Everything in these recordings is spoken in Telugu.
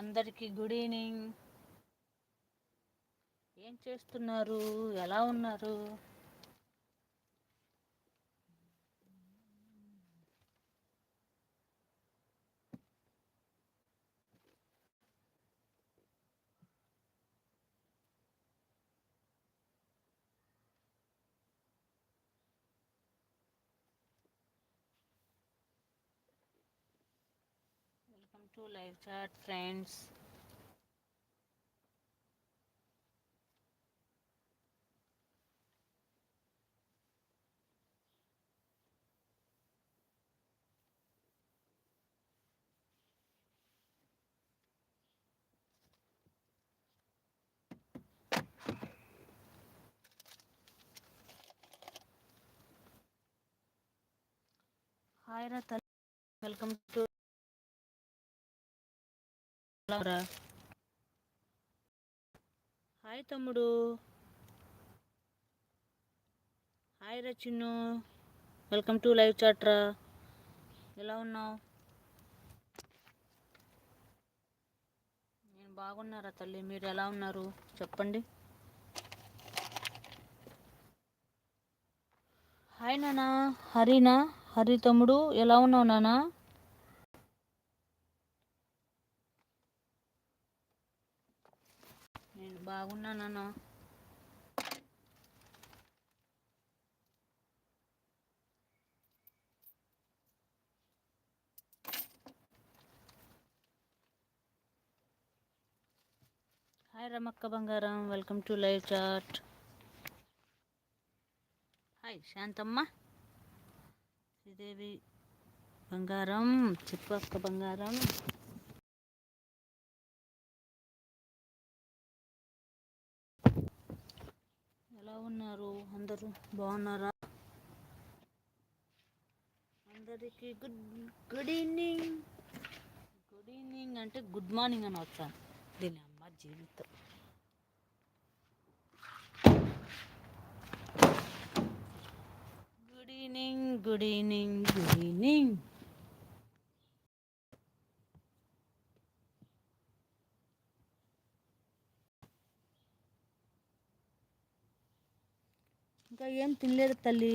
అందరికీ గుడ్ ఈవినింగ్ ఏం చేస్తున్నారు ఎలా ఉన్నారు to live chat friends Hi Ratan, welcome to hi తమ్ముడు హాయ్ రచిన్ను వెల్కమ్ టు లైవ్ చాట్రా ఎలా ఉన్నావు నేను బాగున్నారా తల్లి మీరు ఎలా ఉన్నారు చెప్పండి హాయ్ నానా హరినా హరి తమ్ముడు ఎలా ఉన్నావు నానా బాగున్నానన్నా హాయ్ రమక్క బంగారం welcome to live chat hi Shanthamma Sridevi బంగారం చిప్పక్క బంగారం ఎలా ఉన్నారు అందరూ బాగున్నారా అందరికీ good good evening good evening అంటే గుడ్ మార్నింగ్ అని వచ్చాను దీని అమ్మ జీవితం good evening good evening good evening ఇంకా ఏం తినలేదు తల్లి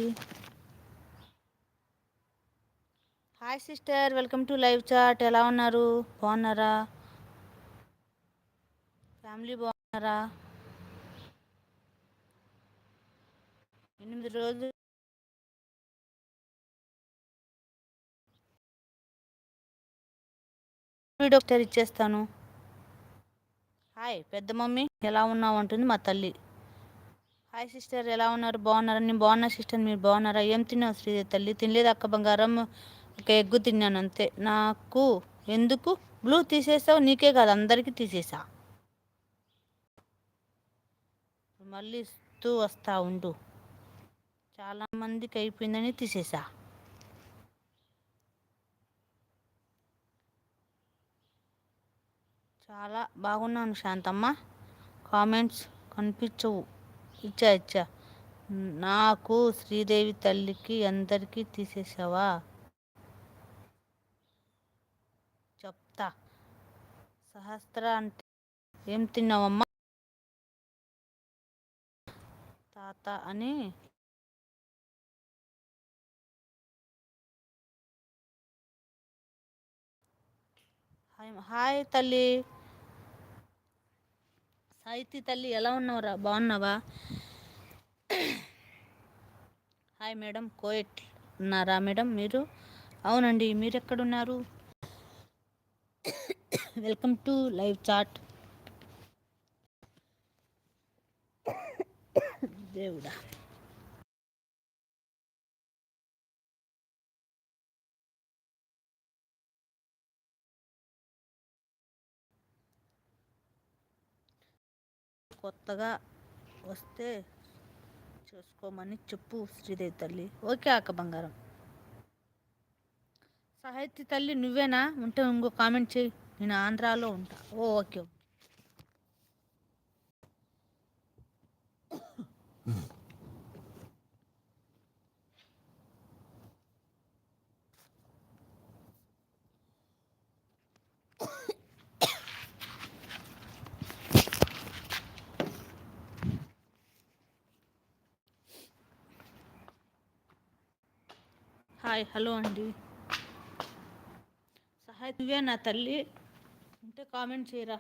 hi sister welcome to live chat ఎలా ఉన్నారు బాగున్నారా ఫ్యామిలీ బాగున్నారా ఎనిమిది రోజులు వీడియో ఒకసారి ఇచ్చేస్తాను హాయ్ పెద్ద మమ్మీ ఎలా ఉన్నావు అంటుంది మా తల్లి హాయ్ సిస్టర్ ఎలా ఉన్నారు బాగున్నారా నేను బాగున్నా సిస్టర్ మీరు బాగున్నారా ఏం తిన్నావు శ్రీదేవి తల్లి తినలేదు అక్క బంగారం ఒక ఎగ్గు తిన్నాను అంతే నాకు ఎందుకు బ్లూ తీసేసావు నీకే కాదు అందరికీ తీసేసా మళ్ళీ ఇస్తూ వస్తా ఉండు చాలామందికి అయిపోయిందని తీసేసా చాలా బాగున్నాను శాంతమ్మ కామెంట్స్ కనిపించవు ఇచ్చా ఇచ్చా నాకు శ్రీదేవి తల్లికి అందరికీ తీసేసావా చెప్తా సహస్ర అంటే ఏం తిన్నావమ్మా తాత అని హాయ్ తల్లి సాహితీ తల్లి ఎలా ఉన్నావురా బాగున్నావా హాయ్ మేడం కోయట్ ఉన్నారా మేడం మీరు అవునండి మీరు ఎక్కడున్నారు వెల్కమ్ టు లైవ్ చాట్ దేవుడా కొత్తగా వస్తే చేసుకోమని చెప్పు శ్రీదేవి తల్లి ఓకే అక్క బంగారం సాహిత్య తల్లి నువ్వేనా ఉంటే ఇంకో కామెంట్ చేయి నేను ఆంధ్రాలో ఉంటా ఓ ఓకే హాయ్ హలో అండి సహాయ నువ్వే నా తల్లి ఉంటే కామెంట్ చేయరా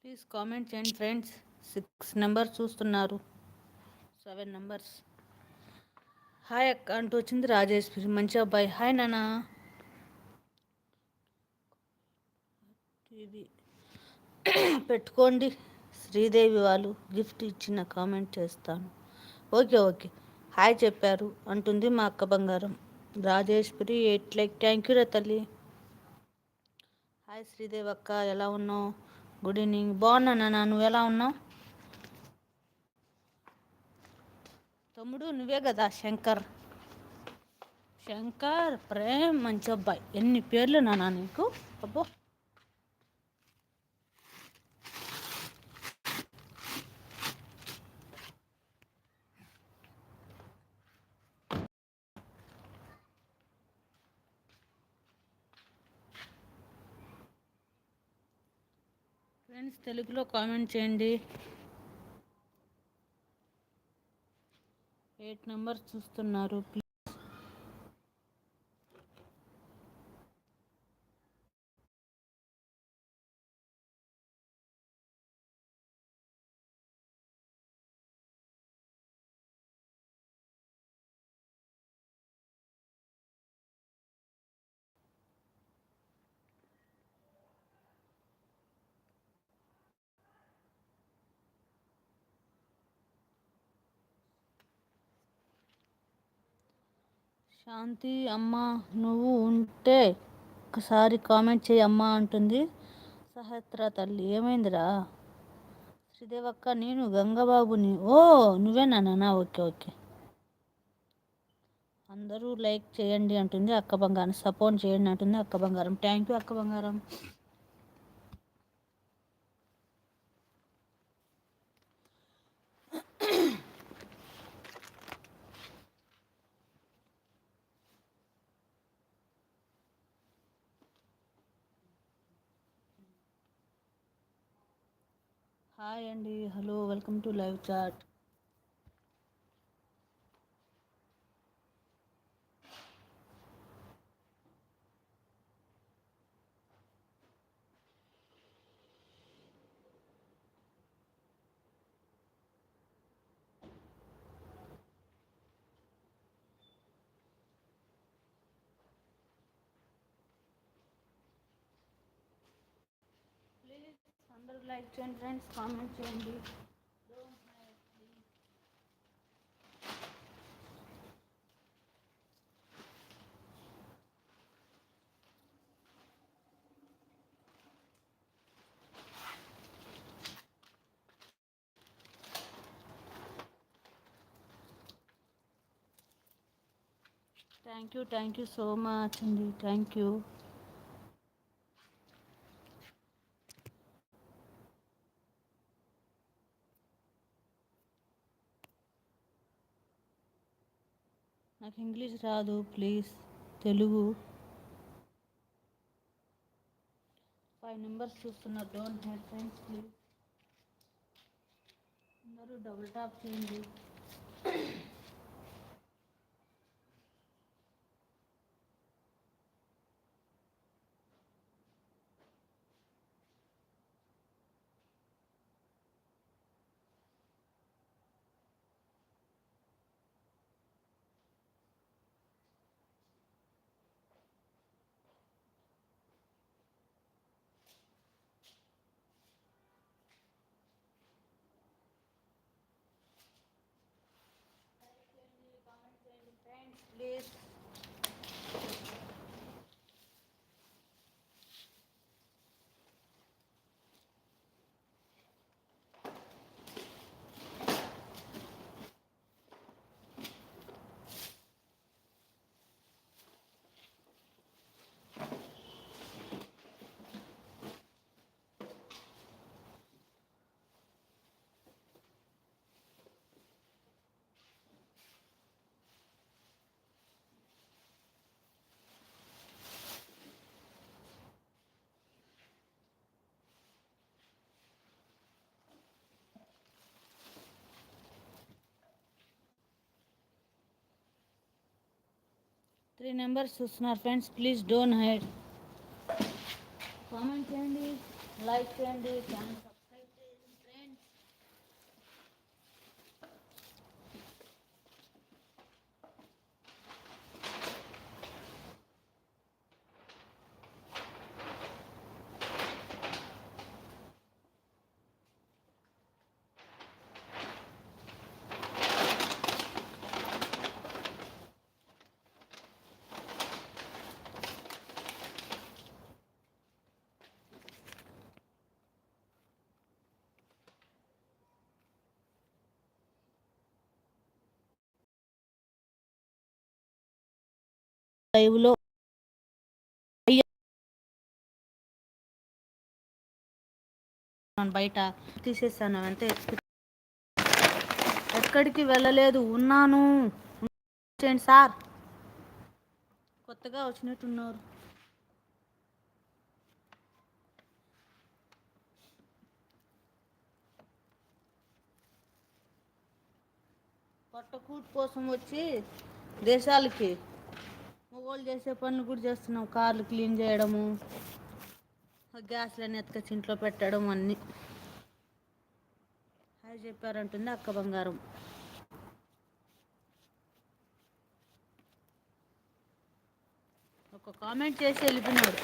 ప్లీజ్ కామెంట్ చేయండి ఫ్రెండ్స్ సిక్స్ నెంబర్స్ చూస్తున్నారు సెవెన్ నెంబర్స్ హాయ్ అక్క అంటూ వచ్చింది రాజేశ్వరి మంచి అబ్బాయి హాయ్ నానా పెట్టుకోండి శ్రీదేవి వాళ్ళు గిఫ్ట్ ఇచ్చిన కామెంట్ చేస్తాను ఓకే ఓకే హాయ్ చెప్పారు అంటుంది మా అక్క బంగారం Rajeshwari eight like thank you రా తల్లి హాయ్ శ్రీదేవి అక్క ఎలా ఉన్నావు గుడ్ ఈవినింగ్ బాగున్నానా నువ్వు ఎలా ఉన్నావు తమ్ముడు నువ్వే కదా శంకర్ శంకర్ ప్రేమ్ మంచి అబ్బాయి ఎన్ని పేర్లు నానా నీకు అబ్బో ఫ్రెండ్స్ తెలుగులో కామెంట్ చేయండి ఎయిట్ నెంబర్ చూస్తున్నారు శాంతి అమ్మా నువ్వు ఉంటే ఒకసారి కామెంట్ చేయి అమ్మ అంటుంది సహస్ర తల్లి ఏమైందిరా శ్రీదేవక్క నేను గంగబాబుని ఓ నువ్వేనా నానా ఓకే ఓకే అందరూ లైక్ చేయండి అంటుంది అక్క బంగారం సపోర్ట్ చేయండి అంటుంది అక్క బంగారం థ్యాంక్ యూ అక్క బంగారం హాయ్ అండి hello welcome to live chat like children comment chandy Thank you, thank you so much, Andy. Thank you. English రాదు ప్లీజ్ తెలుగు ఫైవ్ నెంబర్స్ చూస్తున్నా డోంట్ హ్యావ్ ఫ్రెండ్స్ ప్లీజ్ అందరూ డబుల్ టాప్ చేయండి త్రీ నెంబర్స్ చూస్తున్నారు friends please don't hide comment చేయండి లైక్ చేయండి ఛానల్ లైవ్లో బయట తీసేసాను అంతే ఎక్కడికి వెళ్ళలేదు ఉన్నాను సార్ కొత్తగా వచ్చినట్టున్నారు పట్టకూట్ కోసం వచ్చి దేశాలకి వాళ్ళు చేసే పనులు కూడా చేస్తున్నాం కార్లు క్లీన్ చేయడము గ్యాస్లన్నీ ఎత్తుకొచ్చి ఇంట్లో పెట్టడం అన్నీ అది చెప్పారంటుంది అక్క బంగారం ఒక కామెంట్ చేసి వెళ్ళిపోయినాడు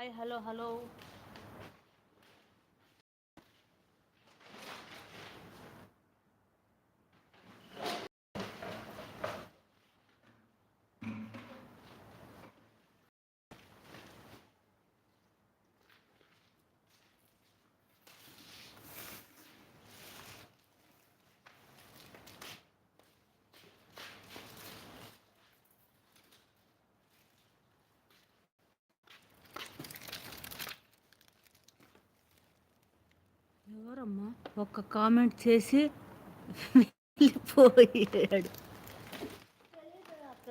Hi, hello, hello. ఒక కామెంట్ చేసి వెళ్ళిపోయాడు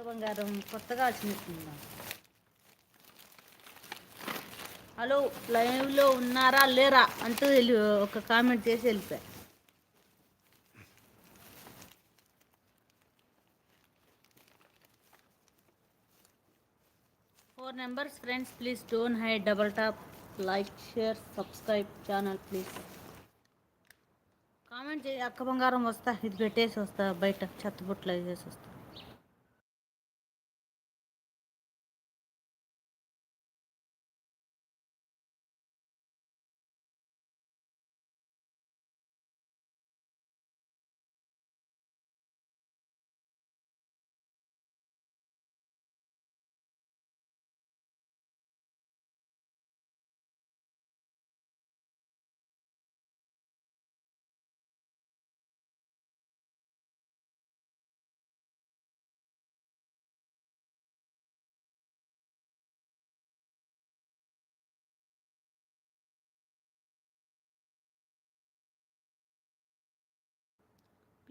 బంగారం కొత్తగా వచ్చిందా హలో లైవ్లో ఉన్నారా లేరా అంటూ వెళ్ళి ఒక కామెంట్ చేసి వెళ్ళిపోయా four numbers friends please don't hide double tap like share subscribe channel please comment చేయి అక్క బంగారం వస్తా ఇది పెట్టేసి వస్తా బయట చెత్త బుట్టలు వేసేసి వస్తా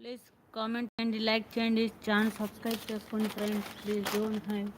Please comment and like, and channel, subscribe to your friend. Please don't hide.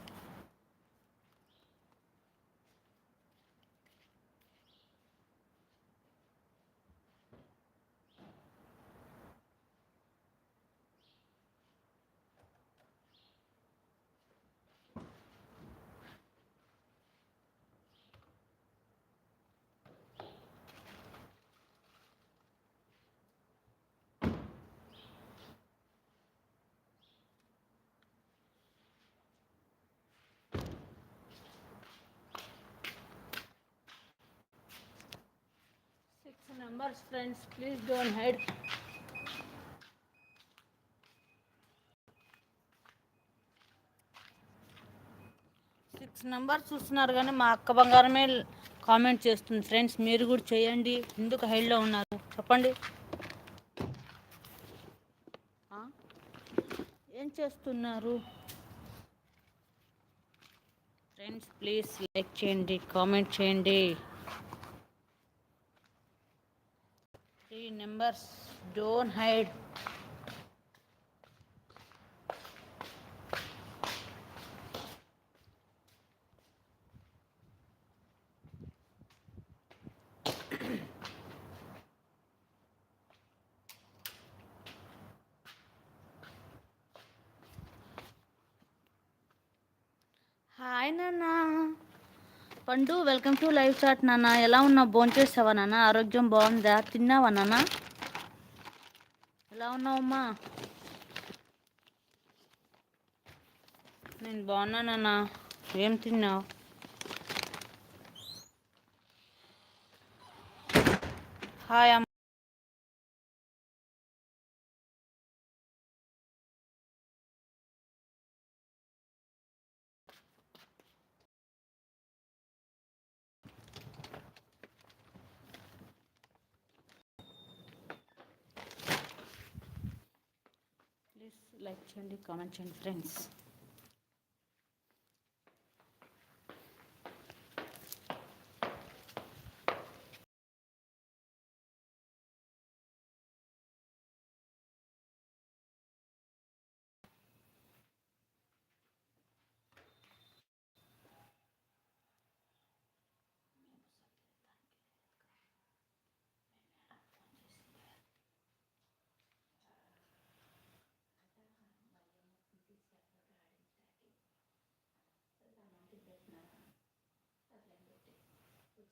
Numbers friends please don't hide six number చూస్తున్నారు కానీ మా అక్క బంగారమే కామెంట్ చేస్తుంది ఫ్రెండ్స్ మీరు కూడా చేయండి ఎందుకు హైడ్లో ఉన్నారు చెప్పండి ఏం చేస్తున్నారు ఫ్రెండ్స్ ప్లీజ్ లైక్ చేయండి కామెంట్ చేయండి members don't hide హాయ్ నాన్న పండు వెల్కమ్ టు లైవ్ చాట్ నాన్న ఎలా ఉన్నావు భోంచేసావా నాన్న ఆరోగ్యం బాగుందా తిన్నావా నాన్న ఎలా ఉన్నావమ్మా నేను బాగున్నానన్నా ఏం తిన్నావు హాయ్ అమ్మ கமெண்ட்ஸ் அண்ட் ஃப்ரெண்ட்ஸ்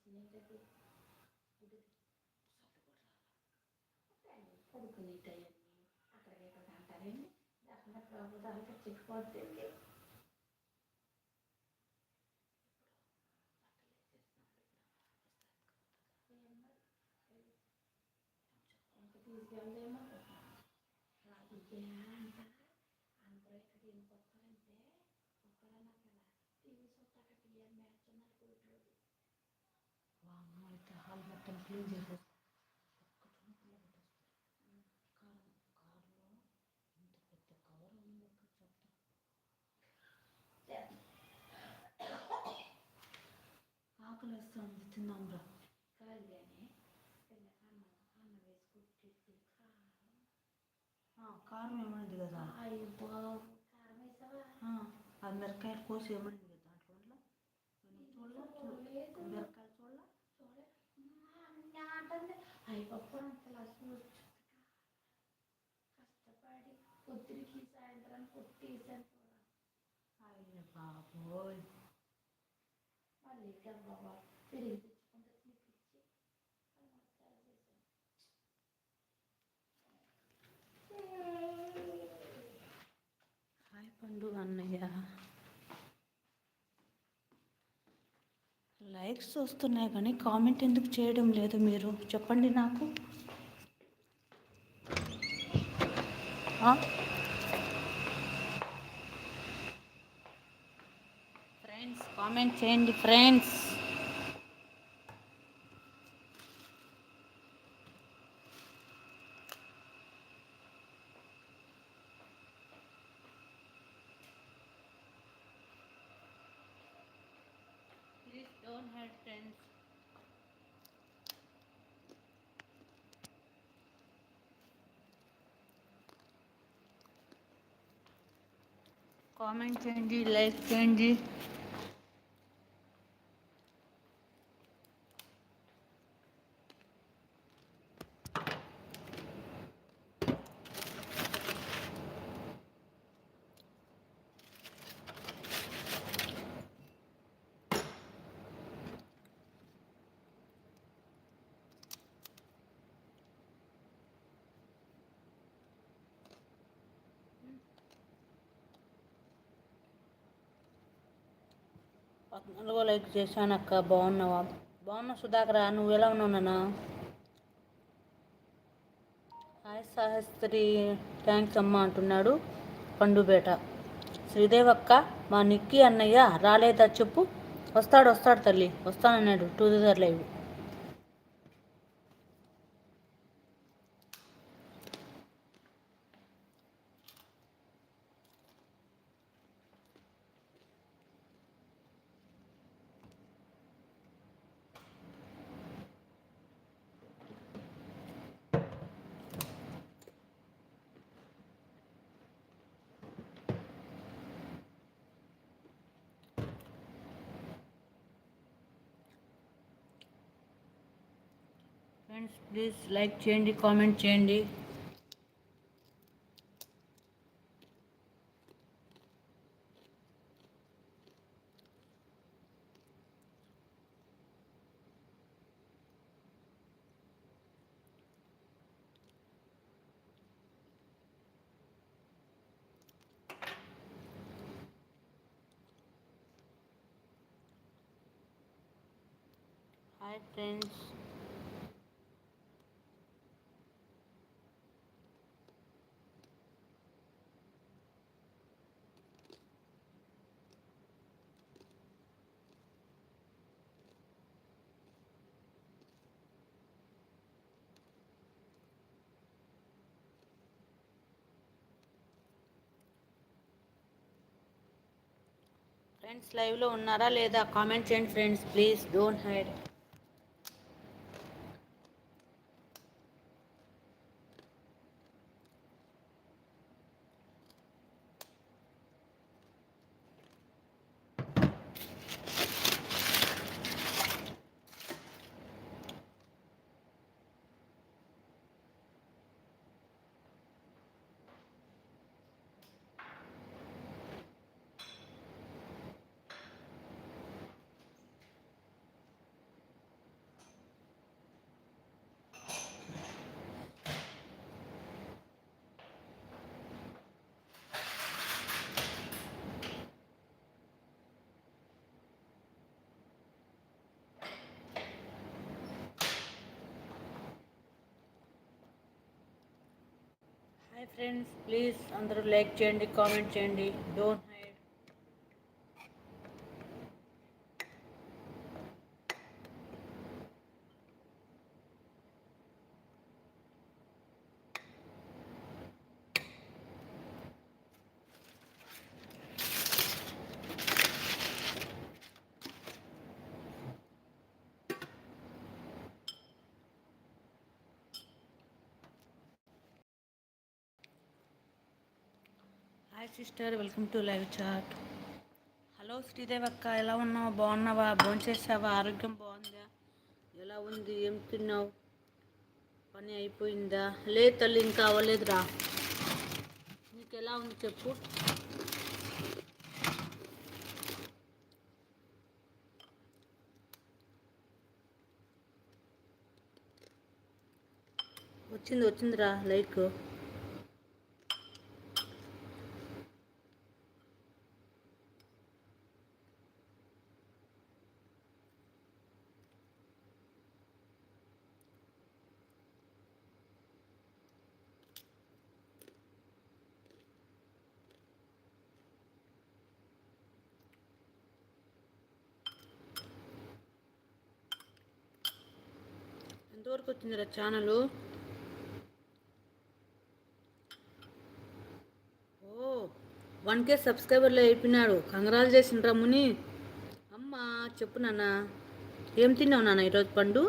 తినేటప్పుడు పడుకునే టైం అక్కడ ఎక్కడ అంటారండి దాంట్లో ప్రభుత్వం క్లీన్ కారం కవర్ ఉంది వస్తుంది రా కలగానే అన్న అన్న వేసుకుంటే కారం ఏమైంది కదా కారం వేసావా అది కోసి ఏమైంది అయిపోప్పుడు అంత లక్ష్మి కష్టపడి పొద్దురికి సాయంత్రం కొట్టేసాను అయ్య బాబోయ్ మళ్ళీ బాబా పెరిగి లైక్స్ వస్తున్నాయి కానీ కామెంట్ ఎందుకు చేయడం లేదు మీరు చెప్పండి నాకు ఫ్రెండ్స్ కామెంట్ చేయండి ఫ్రెండ్స్ commenting, liking. లైక్ చేశానక్క బాగున్నావా బాగున్నా సుధాకరా నువ్వు ఎలా ఉన్నావు నాన్న హాయ్ సహస్త్రి థ్యాంక్స్ అమ్మ అంటున్నాడు పండుబేట శ్రీదేవక్క మా నిక్కి అన్నయ్య రాలేదా చెప్పు వస్తాడు వస్తాడు తల్లి వస్తానన్నాడు two thousand live please like chandy comment chandy Hi friends. Friends లైవ్లో ఉన్నారా లేదా కామెంట్ చేయండి friends please don't hide hi friends please అందరూ లైక్ చేయండి కామెంట్ చేయండి don't hi sister welcome to live chat hello Sridev అక్క ఎలా ఉన్నావు బాగున్నావా భోంచేసావా ఆరోగ్యం బాగుందా ఎలా ఉంది ఏం తిన్నావు పని అయిపోయిందా లేదు తల్లి ఇంకా అవ్వలేదురా నీకు ఎలా ఉంది చెప్పు వచ్చింది వచ్చిందిరా లైక్ ఎంతవరకు వచ్చిందిరా ఛానల్ ఓ వన్ కే సబ్స్క్రైబర్లో అయిపోయినాడు కంగ్రాచులేషన్ రమ్ముని అమ్మ చెప్పు నాన్న ఏం తిన్నావు నాన్న ఈరోజు పండు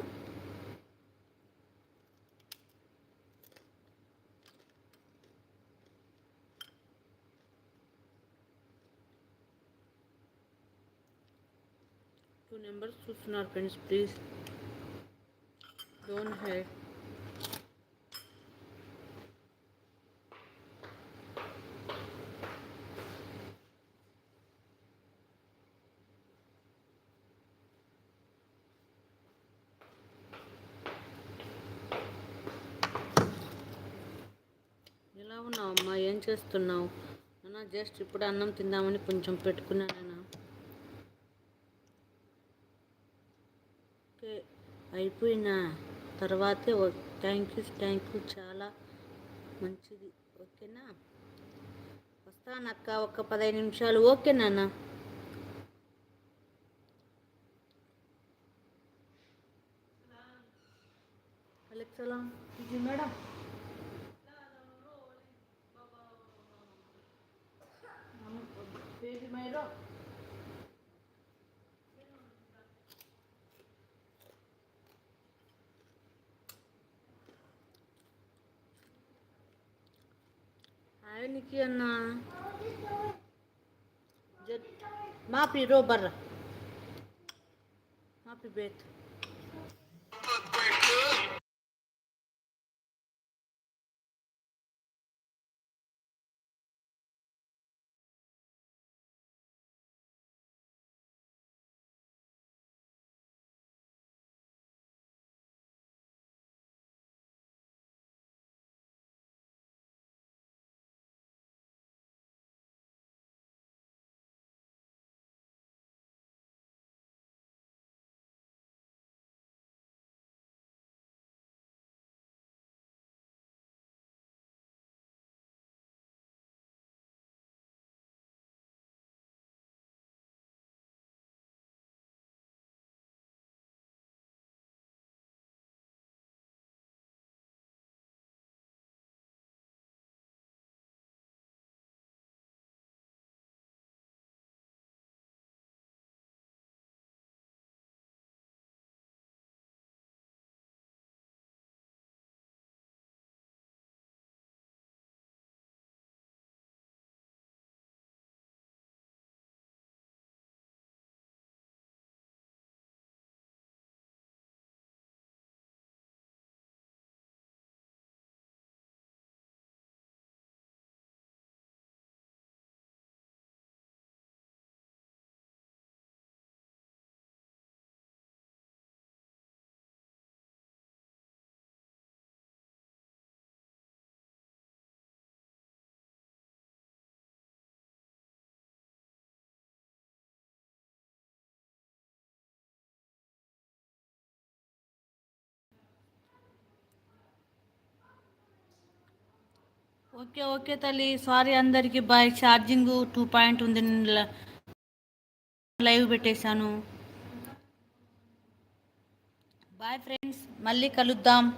టూ నెంబర్స్ చూస్తున్నారు ఫ్రెండ్స్ ప్లీజ్ Don't hurt. ఎలా ఉన్నావు అమ్మా ఏం చేస్తున్నావు అన్న జస్ట్ ఇప్పుడు అన్నం తిందామని కొంచెం పెట్టుకున్నానన్నా ఓకే అయిపోయినా తర్వాతే థ్యాంక్ యూ థ్యాంక్ యూ చాలా మంచిది ఓకేనా వస్తానక్క ఒక పదహైదు నిమిషాలు ఓకేనా మేడం మేడం ಏನಕ್ಕೆ ಅನ್ನ ಮಾಪಿ ರೋ ಬರ್ರ ಮಾಪಿ ಬೇಕು ఓకే ఓకే తల్లి సారీ అందరికీ బాయ్ ఛార్జింగ్ టూ పాయింట్ ఉంది లైవ్ పెట్టేశాను బాయ్ ఫ్రెండ్స్ మళ్ళీ కలుద్దాం